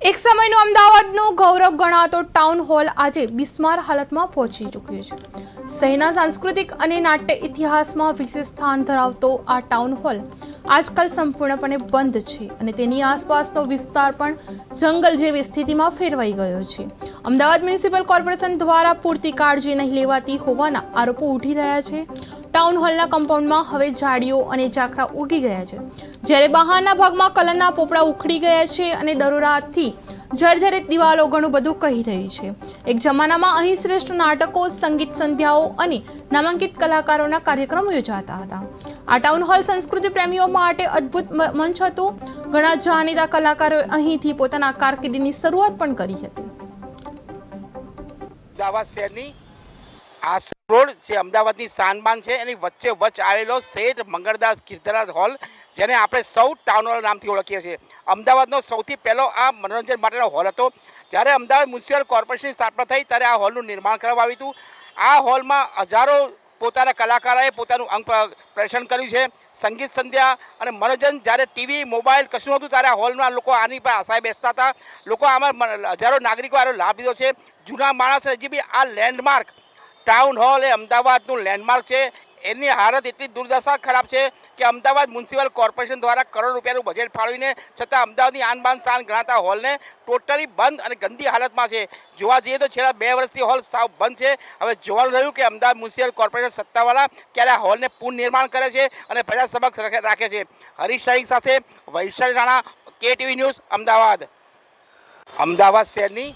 એક સમયનું અમદાવાદનું ગૌરવ ગણાતો ટાઉન હોલ આજે બિસ્માર હાલતમાં પહોંચી ચૂક્યું છે. શહેરના સાંસ્કૃતિક અને નાટ્ય ઇતિહાસમાં વિશેષ સ્થાન ધરાવતો આ ટાઉન હોલ આજકાલ સંપૂર્ણપણે બંધ છે અને તેની આસપાસનો વિસ્તાર પણ જંગલ જેવી સ્થિતિમાં ફેરવાઈ ગયો છે. અમદાવાદ મ્યુનિસિપલ કોર્પોરેશન દ્વારા પૂરતી કાળજી નહીં લેવાતી હોવાના આરોપો ઉઠી રહ્યા છે. ટાઉન હોલના કમ્પાઉન્ડમાં હવે ઝાડીઓ અને ઝાખરા ઉગી ગયા છે. જ્યારે બહારના ભાગમાં કલરના પોપડા ઉખડી ગયા છે અને દરોરાથી જર્જરિત દિવાલો ઘણું બધું કહી રહી છે. એક જમાનામાં અહીં શ્રેષ્ઠ નાટકો, સંગીત સંધ્યાઓ અને નામાંકિત કલાકારોના કાર્યક્રમો યોજાતા હતા. આ ટાઉન હોલ સંસ્કૃતિ પ્રેમીઓ માટે અદ્ભુત મંચ હતું. ઘણા જાણીતા કલાકારોએ અહીંથી પોતાના કારકિર્દીની શરૂઆત પણ કરી હતી. અમદાવાદ શહેરની આશ્રમ રોડ જે અમદાવાદની શાનબાન છે, એની વચ્ચે વચ આવેલો શેઠ મંગળદાસ કીર્તરાજ હોલ, જેને આપણે સૌ ટાઉન હોલ નામથી ઓળખીએ છીએ. અમદાવાદનો સૌથી પહેલો આ મનોરંજન માટેનો હોલ હતો. જ્યારે અમદાવાદ મ્યુનિસિપલ કોર્પોરેશનની સ્થાપના થઈ, ત્યારે આ હોલનું નિર્માણ કરવામાં આવ્યું હતું. આ હોલમાં હજારો પોતાના કલાકારોએ પોતાનું અંગ પ્રદર્શન કર્યું છે. સંગીત સંધ્યા અને મનોરંજન જ્યારે ટીવી, મોબાઈલ કશું નહોતું ત્યારે હોલમાં લોકો આની પર આશાએ બેસતા હતા. લોકો આમાં હજારો નાગરિકો આનો લાભ લીધો છે. જૂના માણસ હજી બી આ લેન્ડમાર્ક ટાઉન હોલ એ અમદાવાદનું લેન્ડમાર્ક છે. એની હાલત એટલી દુર્દશા ખરાબ છે કે અમદાવાદ મ્યુનિસિપલ કોર્પોરેશન દ્વારા કરોડ રૂપિયાનું બજેટ ફાળવીને છતાં અમદાવાદની આન બાન શાન ગણાતા હોલને ટોટલી બંધ અને ગંદી હાલતમાં છે. જોવા જઈએ તો છેલ્લા બે વર્ષથી હોલ સાવ બંધ છે. હવે જોવાનું રહ્યું કે અમદાવાદ મ્યુનિસિપલ કોર્પોરેશન સત્તાવાળા ક્યારે આ હોલને પુનઃનિર્માણ કરે છે અને પ્રજા સમક્ષ રાખે છે. હરીશ શાહી સાથે વૈશાલી રાણા, કેટીવી ન્યૂઝ, અમદાવાદ. અમદાવાદ શહેરની